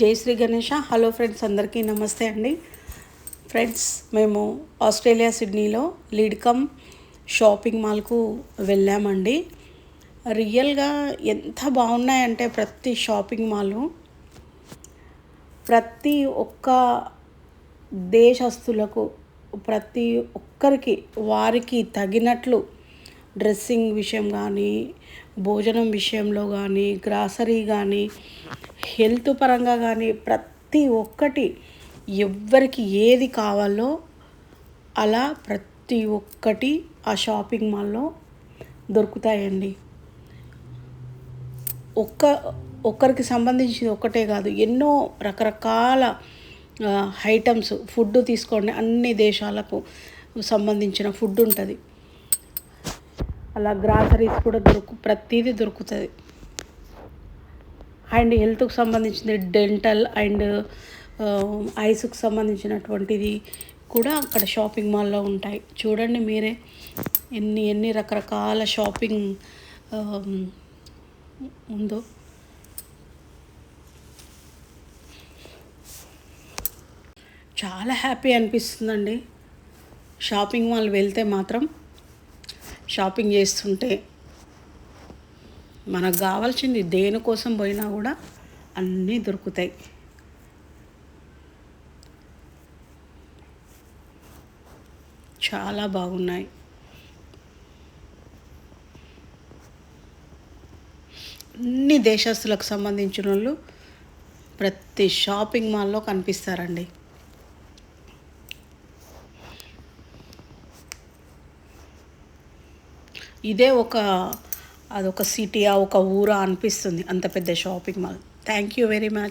జై Shri Ganesha. Hello friends అందరికీ నమస్తే అండి. ఫ్రెండ్స్ మేము ఆస్ట్రేలియా సిడ్నీలో లీడ్కమ్ షాపింగ్ మాల్కు వెళ్ళామండి. రియల్గా ఎంత బాగున్నాయంటే ప్రతి షాపింగ్ మాలు ప్రతి ఒక్క దేశస్తులకు ప్రతి ఒక్కరికి వారికి తగినట్లు డ్రెస్సింగ్ విషయం కానీ భోజనం విషయంలో కానీ గ్రాసరీ కానీ హెల్త్ పరంగా కానీ ప్రతి ఒక్కటి ఎవ్వరికి ఏది కావాలో అలా ప్రతి ఒక్కటి ఆ షాపింగ్ మాల్లో దొరుకుతాయండి. ఒక్క ఒక్కరికి సంబంధించింది ఒక్కటే కాదు ఎన్నో రకరకాల ఐటమ్స్ ఫుడ్ తీసుకోండి అన్ని దేశాలకు సంబంధించిన ఫుడ్ ఉంటుంది అలా గ్రాసరీస్ కూడా దొరుకు ప్రతిదీ దొరుకుతుంది. అండ్ హెల్త్కు సంబంధించింది డెంటల్ అండ్ ఐస్కు సంబంధించినటువంటిది కూడా అక్కడ షాపింగ్ మాల్లో ఉంటాయి. చూడండి మీరే ఎన్ని ఎన్ని రకరకాల షాపింగ్ ఉందో. చాలా హ్యాపీ అనిపిస్తుందండి. షాపింగ్ మాల్ వెళ్తే మాత్రం షాపింగ్ చేస్తుంటే. మనకు కావాల్సింది దేనికోసం పోయినా కూడా అన్నీ దొరుకుతాయి. చాలా బాగున్నాయి. అన్ని దేశస్తులకు సంబంధించిన వాళ్ళు ప్రతి షాపింగ్ మాల్లో కనిపిస్తారండి. ఇదే ఒక అదొక సిటీయా ఒక ఊరా అనిపిస్తుంది అంత పెద్ద shopping mall thank you very much